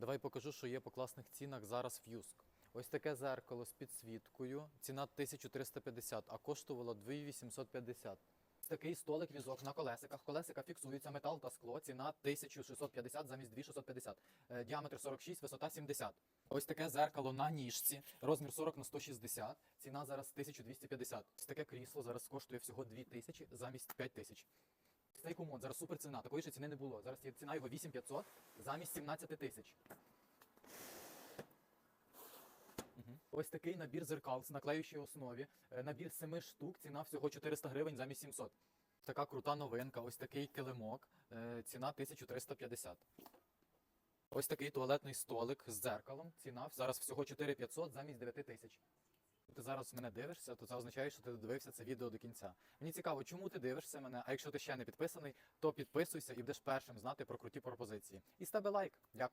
Давай покажу, що є по класних цінах зараз в Юск. Ось таке зеркало з підсвіткою. Ціна 1350, а коштувало 2850. Ось такий столик візок на колесиках. Колесика фіксуються метал та скло. Ціна 1650 замість 2650. Е, Діаметр 46, висота 70. Ось таке зеркало на ніжці, розмір 40 на 160. Ціна зараз 1250. Ось таке крісло зараз коштує всього 2000 замість 5000. Цей комод зараз супер ціна. Такої ще ціни не було. Зараз ціна його 8500 замість 17 тисяч. Ось такий набір зеркал з наклеючій основі. Е, Набір 7 штук, ціна всього 400 гривень замість 700. Така крута новинка, ось такий килимок, е, ціна 1350. Ось такий туалетний столик з дзеркалом. Ціна зараз всього 4500 замість 9000. Ти зараз мене дивишся, то це означає, що ти додивився це відео до кінця. Мені цікаво, чому ти дивишся мене, а якщо ти ще не підписаний, то підписуйся і будеш першим знати про круті пропозиції. І з тебе лайк. Дякую.